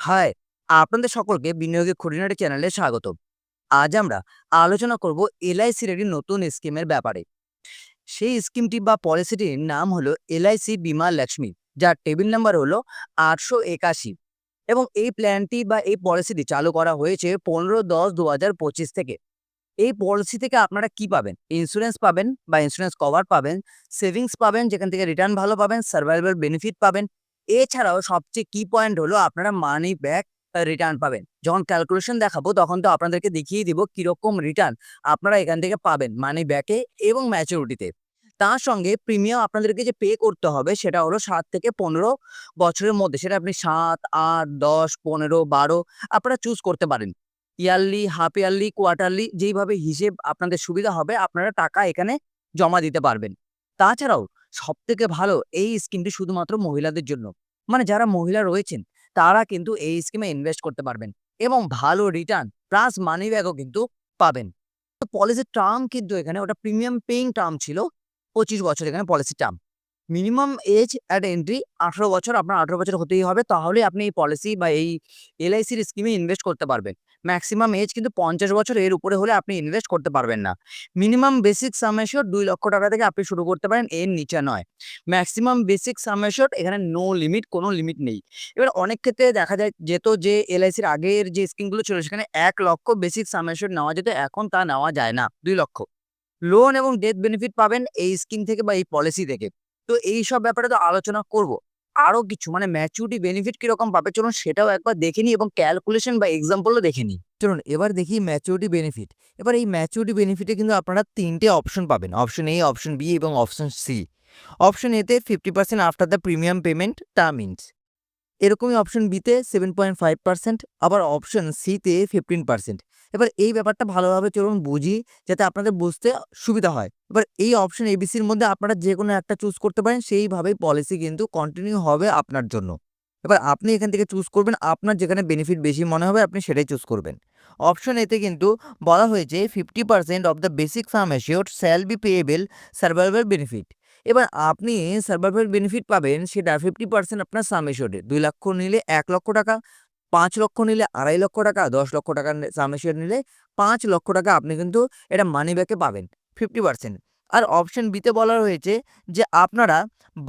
High, আপনাদের সকলকে বিনিয়োগের খুঁটিনাটি চ্যানেলে স্বাগত আজ আমরা আলোচনা করব এলআইসির একটি নতুন স্কিমের ব্যাপারে। সেই স্কিমটি বা পলিসিটির নাম হলো এলআইসি বিমা লক্ষ্মী, যার টেবিল নাম্বার হলো আটশো একাশি। এবং এই প্ল্যানটি বা এই পলিসিটি চালু করা হয়েছে পনেরো দশ দু পঁচিশ থেকে। এই পলিসি থেকে আপনারা কি পাবেন? ইন্স্যুরেন্স পাবেন বা ইন্স্যুরেন্স কভার পাবেন, সেভিংস পাবেন, যেখান থেকে রিটার্ন ভালো পাবেন, সার্ভাইভাল বেনিফিট পাবেন এছাড়াও সবচেয়ে কি পয়েন্ট হলো আপনারা মানি ব্যাক রিটার্ন পাবেন। যখন ক্যালকুলেশন দেখাবো, তখন তো আপনাদেরকে দেখিয়ে দিব কীরকম রিটার্ন আপনারা এখান থেকে পাবেন মানি ব্যাকে এবং ম্যাচুরিটিতে তার সঙ্গে প্রিমিয়াম আপনাদেরকে যে পে করতে হবে, সেটা হলো সাত থেকে পনেরো বছরের মধ্যে, সেটা আপনি সাত, আট, দশ, পনেরো, বারো আপনারা চুজ করতে পারেন। ইয়ারলি হাফ ইয়ারলি কোয়ার্টারলি যেইভাবে হিসেব আপনাদের সুবিধা হবে, আপনারা টাকা এখানে জমা দিতে পারবেন। তাছাড়াও সব থেকে ভালো এই স্কিমটি শুধুমাত্র মহিলাদের জন্য। মানে যারা মহিলা রয়েছেন, তারা কিন্তু এই স্কিমে ইনভেস্ট করতে পারবেন এবং ভালো রিটার্ন প্লাস মানি ব্যাগও কিন্তু পাবেন। পলিসির টার্ম কিন্তু এখানে, ওটা প্রিমিয়াম পেইং টার্ম ছিল, পঁচিশ বছর এখানে policy term minimum age at entry আঠারো বছর, আপনার আঠারো বছর হতেই হবে তাহলে আপনি এই পলিসি বা এই এলআইসির স্কিমে ইনভেস্ট করতে পারবেন। ম্যাক্সিমাম এজ কিন্তু পঞ্চাশ বছর এর উপরে হলে আপনি ইনভেস্ট করতে পারবেন না। মিনিমাম বেসিক সামেশর দুই লক্ষ টাকা থেকে আপনি শুরু করতে পারেন, এর নিচে নয়। ম্যাক্সিমাম বেসিক সামেশর এখানে নো লিমিট কোনো লিমিট নেই। এবার অনেক ক্ষেত্রে দেখা যায় যেত যে এলআইসির আগের যে স্কিমগুলো ছিল, সেখানে এক লক্ষ বেসিক সামেশর নেওয়া যেত, এখন তা নেওয়া যায় না, দুই লক্ষ। লোন এবং ডেথ বেনিফিট পাবেন এই স্কিম থেকে বা এই পলিসি থেকে। তো এই সব ব্যাপারে তো আলোচনা করব। আরও কিছু মানে ম্যাচুরিটি বেনিফিট কীরকম পাবে? চলুন সেটাও একবার দেখে নিই এবং ক্যালকুলেশন বা এক্সাম্পলও দেখে নিই। চলুন এবার দেখি ম্যাচুরিটি বেনিফিট এবার এই ম্যাচুরিটি বেনিফিটে কিন্তু আপনারা তিনটে অপশন পাবেন। অপশন এ অপশন বি এবং অপশন সি অপশন এতে fifty percent after the premium payment তা মিনস এরকমই অপশন বিতে সেভেন পয়েন্ট ফাইভ পার্সেন্ট আবার অপশন সিতে ফিফটিন পার্সেন্ট এবার এই ব্যাপারটা ভালোভাবে চলুন বুঝি, যাতে আপনাদের বুঝতে সুবিধা হয়। এবার এই অপশন এবিসির মধ্যে আপনারা যে কোনো একটা চুজ করতে পারেন, সেইভাবেই পলিসি কিন্তু কন্টিনিউ হবে আপনার জন্য। এবার আপনি এখান থেকে চুজ করবেন, আপনার যেখানে বেনিফিট বেশি মনে হবে, আপনি সেটাই চুজ করবেন। অপশন এতে কিন্তু বলা হয়েছে fifty percent of the basic sum assure shall be payable survival benefit এবার আপনি সার্ভাইভাল বেনিফিট পাবেন, সেটা ফিফটি পার্সেন্ট আপনার সাম অ্যাসিওরে দুই লক্ষ নিলে এক লক্ষ টাকা, পাঁচ লক্ষ নিলে আড়াই লক্ষ টাকা, দশ লক্ষ টাকা সাম অ্যাসিওর নিলে পাঁচ লক্ষ টাকা আপনি কিন্তু এটা মানি ব্যাকে পাবেন ফিফটি পার্সেন্ট আর অপশন বিতে বলা হয়েছে যে আপনারা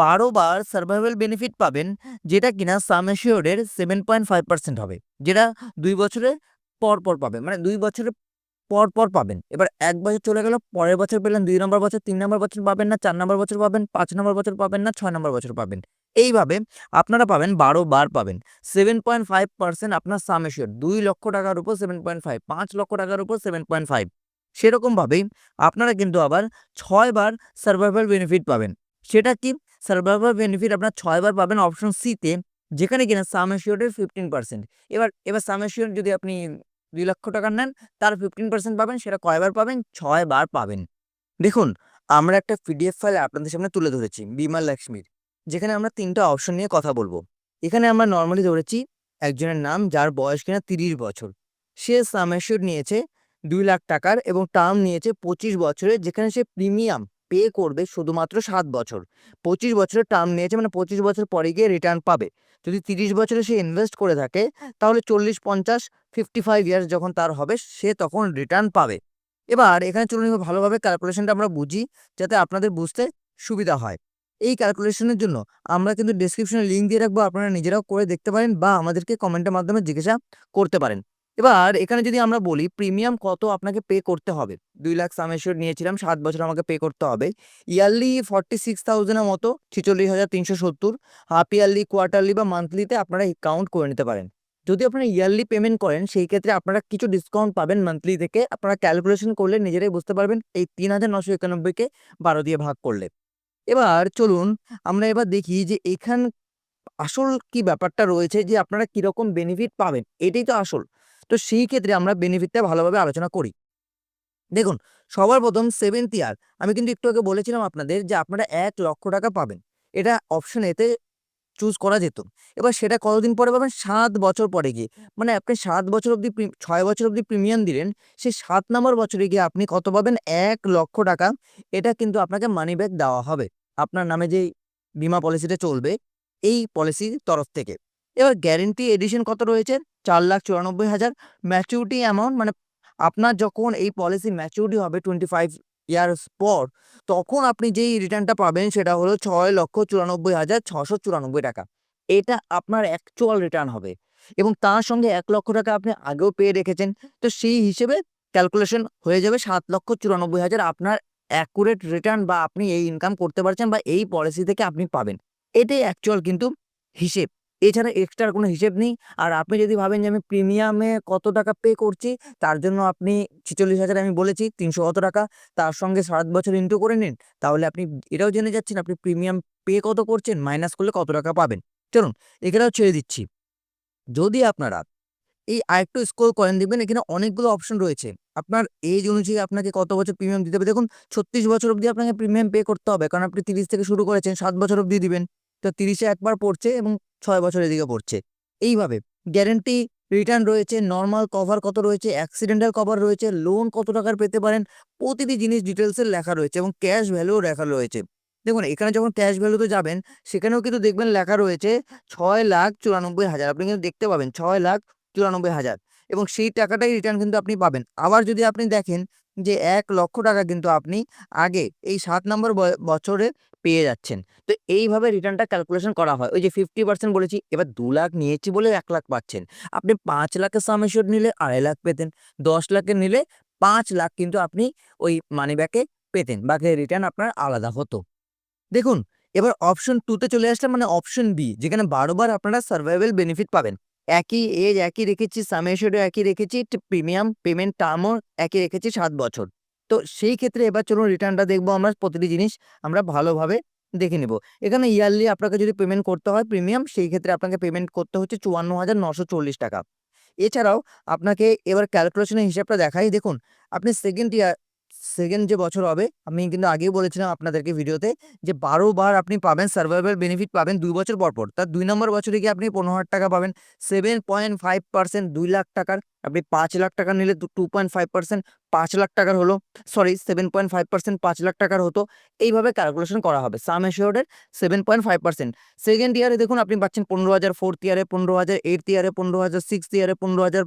বারো বার সার্ভাইভাল বেনিফিট পাবেন, যেটা কিনা সাম অ্যাসিওরের সেভেন পয়েন্ট ফাইভ পার্সেন্ট হবে, যেটা দুই বছরের পর পর পাবেন মানে দুই বছরের পর পর পাবেন। এবার এক বছর চলে গেল, পরের বছর পেলেন দুই নম্বর বছর, তিন নম্বর বছর পাবেন না, চার নম্বর বছর পাবেন, পাঁচ নম্বর বছর পাবেন না, ছয় নম্বর বছর পাবেন। এইভাবে আপনারা পাবেন বারো বার পাবেন। সেভেন পয়েন্ট ফাইভ পার্সেন্ট আপনার সাম এশিওর দুই লক্ষ টাকার উপর সেভেন পয়েন্ট ফাইভ পাঁচ লক্ষ টাকার উপর সেভেন পয়েন্ট ফাইভ সেরকমভাবেই আপনারা কিন্তু আবার ছয়বার সার্ভাইভাল বেনিফিট পাবেন। সেটা কি? সার্ভাইভাল বেনিফিট আপনার ছয়বার পাবেন অপশন সিতে যেখানে কিনা সাম এশিওরের ফিফটিন পার্সেন্ট এবার এবার সাম এশিওর যদি আপনি দুই লক্ষ টাকা নেন, তার ফিফটিন পার্সেন্ট পাবেন, সেটা কয়বার পাবেন? ছয় বার পাবেন। দেখুন, আমরা একটা পিডিএফ ফাইল আপনাদের সামনে তুলে ধরেছি, বিমা লক্ষ্মীর, যেখানে আমরা তিনটা অপশন নিয়ে কথা বলব। এখানে আমরা নর্মালি ধরেছি, একজনের নাম, যার বয়স কিনা তিরিশ বছর। সে সামেশ্বর নিয়েছে দুই লাখ টাকার এবং টার্ম নিয়েছে পঁচিশ বছরের, যেখানে সে প্রিমিয়াম পে করবে শুধুমাত্র সাত বছর। পঁচিশ বছরের টার্ম নিয়েছে মানে পঁচিশ বছর পরে গিয়ে রিটার্ন পাবে। যদি তিরিশ বছরে সে ইনভেস্ট করে থাকে, তাহলে চল্লিশ, পঞ্চাশ ফিফটি ফাইভ ইয়ার্স যখন তার হবে, সে তখন রিটার্ন পাবে। এবার এখানে চলুন ভালোভাবে ক্যালকুলেশনটা আমরা বুঝি, যাতে আপনাদের বুঝতে সুবিধা হয়। এই ক্যালকুলেশনের জন্য আমরা কিন্তু ডিসক্রিপশনে লিঙ্ক দিয়ে রাখব, আপনারা নিজেরাও করে দেখতে পারেন বা আমাদেরকে কমেন্টের মাধ্যমে জিজ্ঞাসা করতে পারেন। এবার এখানে যদি আমরা বলি প্রিমিয়াম কত আপনাকে পে করতে হবে? দুই লাখ সামেশ্বর নিয়েছিলাম, সাত বছর আমাকে পে করতে হবে। ইয়ারলি ফর্টি সিক্স থাউজেন্ডের মতো, ছেচল্লিশ হাজার তিনশো সত্তর। হাফ ইয়ারলি কোয়ার্টারলি বা মান্থলিতে আপনারা কাউন্ট করে নিতে পারেন। যদি আপনারা ইয়ারলি পেমেন্ট করেন, সেই ক্ষেত্রে আপনারা কিছু ডিসকাউন্ট পাবেন মান্থলি থেকে। আপনারা ক্যালকুলেশন করলে নিজেরাই বুঝতে পারবেন এই তিন হাজার নশো একানব্বইকে বারো দিয়ে ভাগ করলে। এবার চলুন আমরা এবার দেখি যে এখান আসল কি ব্যাপারটা রয়েছে, যে আপনারা কীরকম বেনিফিট পাবেন। এটাই তো আসল। তো সেই ক্ষেত্রে আমরা বেনিফিটটা ভালোভাবে আলোচনা করি। দেখুন, সবার প্রথম সেভেন্থ ইয়ার আমি কিন্তু একটু আগে বলেছিলাম আপনাদের যে আপনারা এক লক্ষ টাকা পাবেন। এটা অপশন এতে চুজ করা যেত। এবার সেটা কতদিন পরে পাবেন? সাত বছর পরে গিয়ে। মানে আপনি সাত বছর অবধি ছয় বছর অবধি প্রিমিয়াম দিলেন, সেই সাত নম্বর বছরে গিয়ে আপনি কত পাবেন? এক লক্ষ টাকা। এটা কিন্তু আপনাকে মানি ব্যাক দেওয়া হবে। আপনার নামে যেই বিমা পলিসিটা চলবে, এই পলিসির তরফ থেকে। এবার গ্যারেন্টি এডিশন কত রয়েছে? চার লাখ চুরানব্বই হাজার। ম্যাচুরিটি অ্যামাউন্ট মানে আপনার যখন এই পলিসি ম্যাচুরিটি হবে টোয়েন্টি ফাইভ ইয়ার্স পর, তখন আপনি যেই রিটার্নটা পাবেন সেটা হলো ছয় লক্ষ চুরানব্বই হাজার ছশো চুরানব্বই টাকা। এটা আপনার অ্যাকচুয়াল রিটার্ন হবে এবং তার সঙ্গে এক লক্ষ টাকা আপনি আগেও পেয়ে রেখেছেন। তো সেই হিসেবে ক্যালকুলেশন হয়ে যাবে সাত লক্ষ চুরানব্বই হাজার আপনার অ্যাকুরেট রিটার্ন বা আপনি এই ইনকাম করতে পারছেন বা এই পলিসি থেকে আপনি পাবেন। এটাই অ্যাকচুয়াল কিন্তু হিসেব। এছাড়া এক্সট্রার কোনো হিসেব নেই। আর আপনি যদি ভাবেন যে আমি প্রিমিয়ামে কত টাকা পে করছি, তার জন্য আপনি ছিচল্লিশ হাজার আমি বলেছি, তিনশো কত টাকা, তার সঙ্গে সাত বছর ইন্টু করে নিন। তাহলে আপনি এটাও জেনে যাচ্ছেন, আপনি প্রিমিয়াম পে কত করছেন মাইনাস করলে কত টাকা পাবেন। চলুন, এখানেও ছেড়ে দিচ্ছি। যদি আপনারা এই আরেকটু স্ক্রল করেন, দেখবেন এখানে অনেকগুলো অপশন রয়েছে। আপনার এজ অনুযায়ী আপনাকে কত বছর প্রিমিয়াম দিতে হবে? দেখুন, ছত্রিশ বছর অবধি আপনাকে প্রিমিয়াম পে করতে হবে। কারণ আপনি তিরিশ থেকে শুরু করেছেন, সাত বছর অবধি দিবেন। তো তিরিশে একবার পড়ছে এবং ছয় বছর এদিকে পড়ছে। এইভাবে গ্যারেন্টি রিটার্ন রয়েছে নর্মাল কভার কত রয়েছে অ্যাক্সিডেন্টাল কভার রয়েছে লোন কত টাকার পেতে পারেন, প্রতিটি জিনিস ডিটেলসের লেখা রয়েছে এবং ক্যাশ ভ্যালুও লেখা রয়েছে। দেখুন, এখানে যখন ক্যাশ ভ্যালুতে যাবেন, সেখানেও কিন্তু দেখবেন লেখা রয়েছে ছয় লাখ চুরানব্বই হাজার। আপনি কিন্তু দেখতে পাবেন ছয় লাখ চুরানব্বই হাজার এবং সেই টাকাটাই রিটার্ন কিন্তু আপনি পাবেন। আবার যদি আপনি দেখেন যে এক লক্ষ টাকা কিন্তু আপনি আগে এই সাত নম্বর বছরে পেয়ে যাচ্ছেন। তো এইভাবে রিটার্নটা ক্যালকুলেশন করা হয়। ওই যে ফিফটি পার্সেন্ট বলেছি, এবার দু লাখ নিয়েছি বলে এক লাখ পাচ্ছেন। আপনি পাঁচ লাখের সামেশ্বর নিলে আড়াই লাখ পেতেন। দশ লাখের নিলে পাঁচ লাখ কিন্তু আপনি ওই মানি ব্যাকে পেতেন। বাকি রিটার্ন আপনার আলাদা হতো। দেখুন, এবার অপশন টুতে চলে আসলাম মানে অপশন বি যেখানে বারোবার আপনারা সার্ভাইভাল বেনিফিট পাবেন। একই এজ একই রেখেছি সামেশ্বরও একই রেখেছি প্রিমিয়াম পেমেন্ট টার্মও একই রেখেছি সাত বছর। তো সেই ক্ষেত্রে এবার চলুন রিটার্নটা দেখব আমরা, প্রতিটি জিনিস আমরা ভালোভাবে দেখে নিব। এখানে ইয়ারলি আপনাকে যদি পেমেন্ট করতে হয় প্রিমিয়াম সেই ক্ষেত্রে আপনাকে পেমেন্ট করতে হচ্ছে চুয়ান্ন হাজার নশো চল্লিশ টাকা। এছাড়াও আপনাকে এবার ক্যালকুলেশনের হিসাবটা দেখাই। দেখুন, আপনি সেকেন্ড ইয়ার সেকেন্ড যে বছর হবে, আমি কিন্তু আগেই বলেছিলাম আপনাদেরকে ভিডিওতে যে বারো বার আপনি পাবেন সার্ভাইভাল বেনিফিট পাবেন দুই বছর পর পর। তার দুই নম্বর বছরে গিয়ে আপনি পনেরো হাজার টাকা পাবেন। সেভেন পয়েন্ট ফাইভ পার্সেন্ট দুই লাখ টাকার, আপনি পাঁচ লাখ টাকা নিলে টু পয়েন্ট ফাইভ পার্সেন্ট পাঁচ লাখ টাকার হলো sorry seven point five percent পাঁচ লাখ টাকার হতো। এইভাবে ক্যালকুলেশন করা হবে sum এশিওর্ডের seven point five percent second ইয়ারে দেখুন আপনি পাচ্ছেন পনেরো হাজার ফোর্থ ইয়ারে পনেরো হাজার এইট ইয়ারে পনেরো হাজার সিক্স ইয়ারে পনেরো হাজার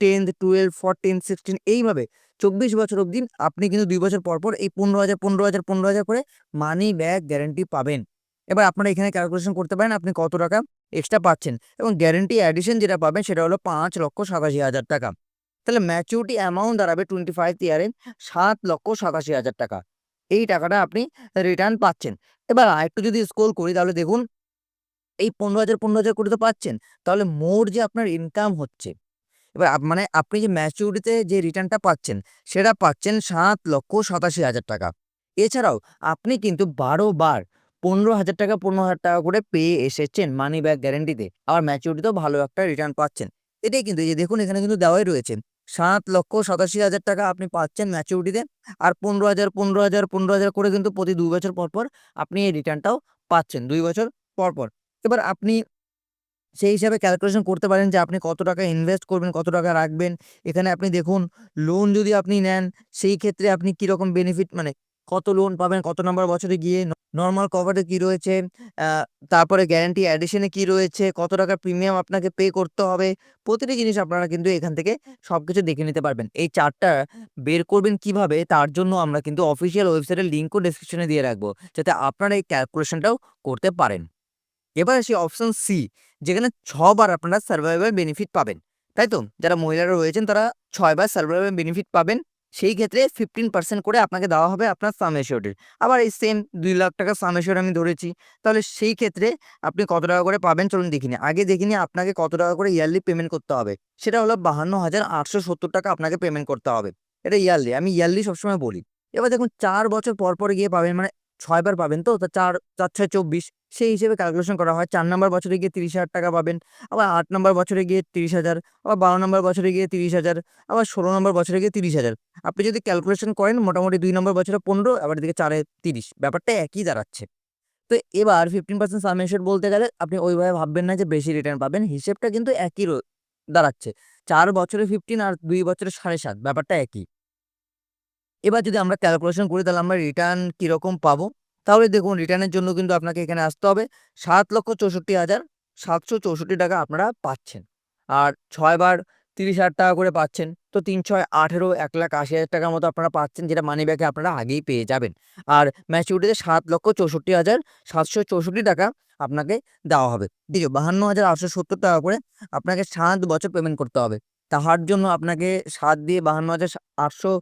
টেন্থ টুয়েলভ ফোরটিন সিক্সটিন এইভাবে চব্বিশ বছর অবধি আপনি কিন্তু দুই বছর পর পর এই পনেরো হাজার পনেরো হাজার পনেরো হাজার করে মানি ব্যাক গ্যারেন্টি পাবেন। এবার আপনারা এখানে ক্যালকুলেশন করতে পারেন আপনি কত টাকা এক্সট্রা পাচ্ছেন এবং গ্যারেন্টি অ্যাডিশন যেটা পাবেন সেটা হলো পাঁচ লক্ষ সাতাশি হাজার টাকা। তাহলে ম্যাচুরিটি অ্যামাউন্ট দাঁড়াবে টোয়েন্টি ফাইভ ইয়ারে সাত লক্ষ সাতাশি হাজার টাকা। এই টাকাটা আপনি রিটার্ন পাচ্ছেন। এবার আরেকটু যদি স্ক্রোল করি তাহলে দেখুন, এই পনেরো হাজার পনেরো হাজার করে তো পাচ্ছেন। তাহলে মোর যে আপনার ইনকাম হচ্ছে এবার মানে আপনি যে ম্যাচুরিটিতে যে রিটার্নটা পাচ্ছেন, সেটা পাচ্ছেন সাত লক্ষ সাতাশি হাজার টাকা। এছাড়াও আপনি কিন্তু বারো বার পনেরো হাজার টাকা, পনেরো হাজার টাকা করে পেয়ে এসেছেন মানি ব্যাক গ্যারেন্টিতে আবার ম্যাচুরিটিতেও ভালো একটা রিটার্ন পাচ্ছেন। এটাই কিন্তু এই যে দেখুন, এখানে কিন্তু দেওয়াই রয়েছে। সাত লক্ষ সাতাশি হাজার টাকা আপনি পাচ্ছেন ম্যাচুরিটিতে আর পনেরো হাজার পনেরো হাজার পনেরো হাজার করে কিন্তু প্রতি দুই বছর পর পর আপনি এই রিটার্নটাও পাচ্ছেন, দুই বছর পর পর। এবার আপনি সেই হিসাবে ক্যালকুলেশন করতে পারেন যে আপনি কত টাকা ইনভেস্ট করবেন, কত টাকা রাখবেন। এখানে আপনি দেখুন লোন যদি আপনি নেন, সেই ক্ষেত্রে আপনি কীরকম বেনিফিট মানে কত লোন পাবেন, কত নম্বর বছরে গিয়ে নর্মাল কভারে কি রয়েছে তারপরে গ্যারান্টি অ্যাডিশনে কি রয়েছে, কত টাকা প্রিমিয়াম আপনাকে পে করতে হবে, প্রতিটি জিনিস আপনারা কিন্তু এখান থেকে সব কিছু দেখে নিতে পারবেন। এই চার্টটা বের করবেন কীভাবে, তার জন্য আমরা কিন্তু অফিসিয়াল ওয়েবসাইটের লিঙ্কও ডেসক্রিপশনে দিয়ে রাখব, যাতে আপনারা এই ক্যালকুলেশনটাও করতে পারেন। এবার আসি অপশন সি যেখানে ছবার আপনারা সার্ভাইভাল বেনিফিট পাবেন। তাই তো? যারা মহিলারা রয়েছেন, তারা ছয়বার সার্ভাইভাল বেনিফিট পাবেন। সেই ক্ষেত্রে ফিফটিন পার্সেন্ট করে আপনাকে দেওয়া হবে আপনার সাম এশিওর্ডের আবার এই সেম দুই লাখ টাকা সাম এশিওর আমি ধরেছি। তাহলে সেই ক্ষেত্রে আপনি কত টাকা করে পাবেন চলুন দেখিনি আগে দেখিনি আপনাকে কত টাকা করে ইয়ারলি পেমেন্ট করতে হবে। সেটা হলো বাহান্ন হাজার আটশো সত্তর টাকা আপনাকে পেমেন্ট করতে হবে। এটা ইয়ারলি আমি ইয়ারলি সবসময় বলি। এবার দেখুন, চার বছর পর পর গিয়ে পাবেন মানে ছয়বার পাবেন তো? তা চার চার, ছয়, চব্বিশ, সেই হিসেবে ক্যালকুলেশন করা হয়। চার নম্বর বছরে গিয়ে তিরিশ হাজার টাকা পাবেন, আবার আট নম্বর বছরে গিয়ে তিরিশ হাজার, আবার বারো নম্বর বছরে গিয়ে তিরিশ হাজার, আবার ষোলো নম্বর বছরে গিয়ে তিরিশ হাজার। আপনি যদি ক্যালকুলেশন করেন, মোটামুটি দুই নম্বর বছরে পনেরো, আবার এদিকে চারে তিরিশ। ব্যাপারটা একই দাঁড়াচ্ছে। তো এবার ফিফটিন পার্সেন্ট সামেশন বলতে গেলে আপনি ওইভাবে ভাববেন না যে বেশি রিটার্ন পাবেন, হিসেবটা কিন্তু একই দাঁড়াচ্ছে। চার বছরে ফিফটিন আর দুই বছরে সাড়ে সাত, ব্যাপারটা একই। এবার যদি আমরা ক্যালকুলেশন করি, তাহলে আমরা রিটার্ন কীরকম পাবো? তাহলে দেখুন রিটার্নের জন্য কিন্তু আপনাকে এখানে আসতে হবে। সাত লক্ষ চৌষট্টি হাজার সাতশো চৌষট্টি টাকা আপনারা পাচ্ছেন। আর ছয়বার তিরিশ হাজার টাকা করে পাচ্ছেন। তো তিন ছয় আঠেরো এক লাখ আশি হাজার টাকার মতো আপনারা পাচ্ছেন, যেটা মানি ব্যাগে আপনারা আগেই পেয়ে যাবেন। আর ম্যাচিউরিটিতে সাত লক্ষ চৌষট্টি হাজার সাতশো চৌষট্টি টাকা আপনাকে দেওয়া হবে। আছে বাহান্ন হাজার আটশো সত্তর টাকা করে আপনাকে সাত বছর পেমেন্ট করতে হবে। তাহার জন্য আপনাকে সাত দিয়ে বাহান্ন হাজার আটশো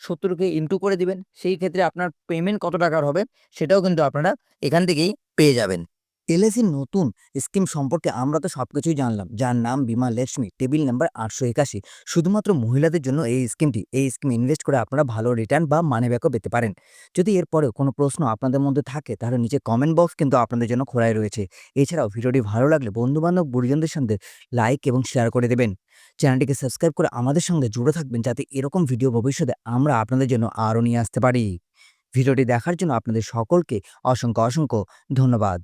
সত্তরকে ইন্টু করে দিবেন, সেই ক্ষেত্রে আপনার পেমেন্ট কত টাকার হবে, সেটাও কিন্তু আপনারা এখান থেকেই পেয়ে যাবেন। এলআইসির নতুন স্কিম সম্পর্কে আমরা তো সব কিছুই জানলাম। যার নাম বিমা লক্ষ্মী টেবিল নাম্বার আটশো একাশি। শুধুমাত্র মহিলাদের জন্য এই স্কিমটি, এই স্কিমে ইনভেস্ট করে আপনারা ভালো রিটার্ন বা মানি ব্যাকও পেতে পারেন। যদি এরপরেও কোনো প্রশ্ন আপনাদের মধ্যে থাকে, তাহলে নিচে কমেন্ট বক্স কিন্তু আপনাদের জন্য খোলাই রয়েছে। এছাড়াও ভিডিওটি ভালো লাগলে বন্ধুবান্ধব, গুরুজনদের সঙ্গে লাইক এবং শেয়ার করে দেবেন। চ্যানেলটিকে সাবস্ক্রাইব করে আমাদের সঙ্গে জুড়ে থাকবেন যাতে এরকম ভিডিও ভবিষ্যতে আমরা আপনাদের জন্য আরও নিয়ে আসতে পারি। ভিডিওটি দেখার জন্য আপনাদের সকলকে অসংখ্য অসংখ্য ধন্যবাদ।